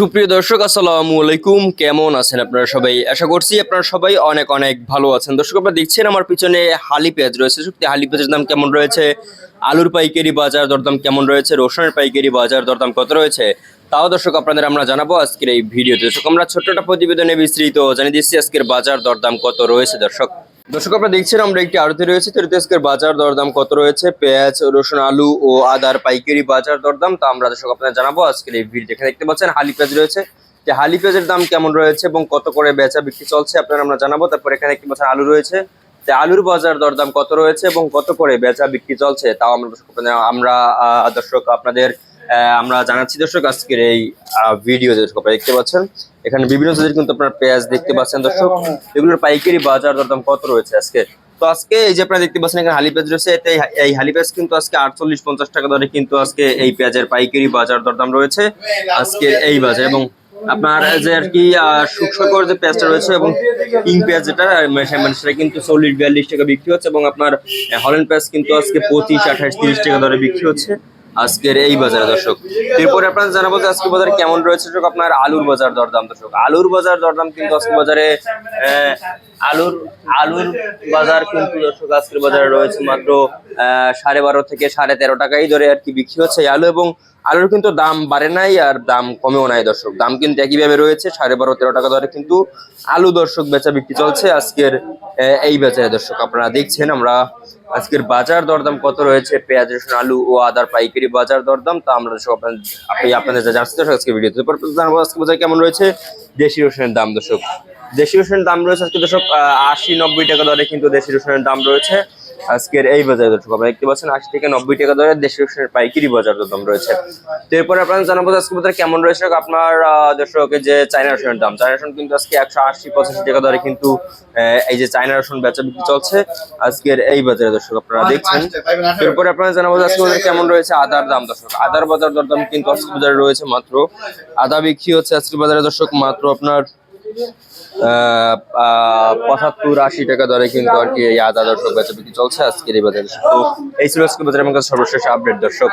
সুপ্রিয় দর্শক, আসসালামু আলাইকুম। কেমন আছেন আপনারা সবাই? আশা করছি আপনারা সবাই অনেক অনেক ভালো আছেন। দর্শক, আপনারা দেখছেন আমার পিছনে হালি পেঁয়াজ রয়েছে। সত্যি, হালি পেঁয়াজের দাম কেমন রয়েছে? আলুর পাইকারি বাজার দরদাম কেমন রয়েছে? রসুনের পাইকারি বাজার দরদাম কত রয়েছে? তাও দর্শক, আপনাদের আমরা জানাব আজকের এই ভিডিওতে। দর্শক, আমরা ছোট্ট প্রতিবেদনে বিস্তৃত জানিয়ে দিচ্ছি আজকের বাজার দরদাম কত রয়েছে, দর্শক। দর্শক, আপনারা দেখছেন, আমরা একটি আরতি রয়েছে। তো বাজার দরদাম কত রয়েছে? পেঁয়াজ, রসুন, আলু ও আদার পাইকারি বাজার দরদাম। তা আমরা দর্শক, আপনাদের জানাব। আজকের এই ভিডিও এখানে দেখতে পাচ্ছেন, হালি পেঁয়াজ রয়েছে। যে হালি পেঁয়াজের দাম কেমন রয়েছে এবং কত করে বেচা বিক্রি চলছে, আপনারা আমরা জানাব। তারপর এখানে একটি পাচ্ছেন, আলু রয়েছে। যে আলুর বাজার দরদাম কত রয়েছে এবং কত করে বেচা বিক্রি চলছে, তাও আমরা আমরা দর্শক, আপনাদের আমরা জানাচ্ছি দর্শক আজকের এই ভিডিও দর্শক আপনারা দেখতে পাচ্ছেন এখানে বিভিন্ন জাতের কিন্তু আপনার পেঁয়াজ দেখতে পাচ্ছেন দর্শক। এগুলোর পাইকারি বাজার দরদাম কত রয়েছে আজকে? তো আজকে এই যে আপনারা দেখতে পাচ্ছেন এখানে হালি পেঁয়াজ রয়েছে এই- হালি পেঁয়াজ কিন্তু আজকে আটচল্লিশ পঞ্চাশ টাকা দরে কিন্তু আজকে এই পেঁয়াজের পাইকারি বাজার দরদাম রয়েছে আজকে এই বাজার। এবং আপনার যে আর কি আহ, শুকশকর যে পেঁয়াজটা রয়েছে এবং কিং পেঁয়াজ যেটা মানে সেটা কিন্তু চল্লিশ বিয়াল্লিশ টাকা বিক্রি হচ্ছে এবং আপনার হলেন পেঁয়াজ কিন্তু আজকে পঁচিশ আঠাশ তিরিশ টাকা দরে বিক্রি হচ্ছে। আজকের এই বাজারে, দর্শক। এরপরে আপনারা জানাব যে আজকে বাজার কেমন রয়েছে আপনার আলুর বাজার দরদাম, দর্শক। আলুর বাজার দরদাম কিন্তু আজকে বাজারে আলুর আলুর বাজার কিন্তু দর্শক, আজকের বাজারে রয়েছে মাত্র সাড়ে বারো থেকে সাড়ে তেরো টাকাই ধরে আর কি বিক্রি হচ্ছে আলু এবং আলুর কিন্তু দাম বাড়ে নাই আর দাম কমেও নাই দর্শক। দাম কিন্তু একইভাবে রয়েছে, সাড়ে বারো তেরো টাকা ধরে কিন্তু আলু দর্শক বেচা বিক্রি চলছে আজকের এই বাজারে দর্শক। আপনারা দেখছেন আমরা আজকের বাজার দরদাম কত রয়েছে, পেঁয়াজ, রসুন, আলু ও আদার পাইকারি বাজার দরদাম। তা আমরা দর্শক আপনার- আপনি আপনাদের যা জানতে আজকে ভিডিওতে জানাব আজকে বাজার কেমন রয়েছে, দেশি রসুনের দাম দর্শক। দেশি রসুনের দাম রয়েছে আজকে দর্শক আশি নব্বই টাকা দরে কিন্তু দেশি রসুনের দাম রয়েছে। আজকের এই বাজারে দর্শক আপনারা দেখতে পাচ্ছেন আশি থেকে নব্বই টাকা দরে দেশি রসুনের পাইকারি বাজার দাম রয়েছে। তো এরপরে আপনারা জানাব আজকে বাজার কেমন রয়েছে আপনার দর্শক যে চাইনা রসুনের দাম। চায়না রসুন কিন্তু আজকে একশো আশি পঁচাশি টাকা দরে কিন্তু আহ, এই যে চায়না রসুন বেচা বিক্রি চলছে আজকের এই বাজারে দর্শক আপনারা দেখছেন। এরপরে আপনারা জানাব আজকে বাজারে কেমন রয়েছে আদার দাম দর্শক। আদার বাজার দরদাম কিন্তু আজকে বাজারে রয়েছে মাত্র। আদা বিক্রি হচ্ছে আজকে বাজারে দর্শক মাত্র আপনার পঁচাত্তর আশি টাকা দরে কিন্তু আর কি এই আদা দর্শক বেচা বিক্রি চলছে আজকের এই বাজারে। তো এই ছিল আজকে বাজারে আমার কাছে সর্বশেষ আপডেট দর্শক।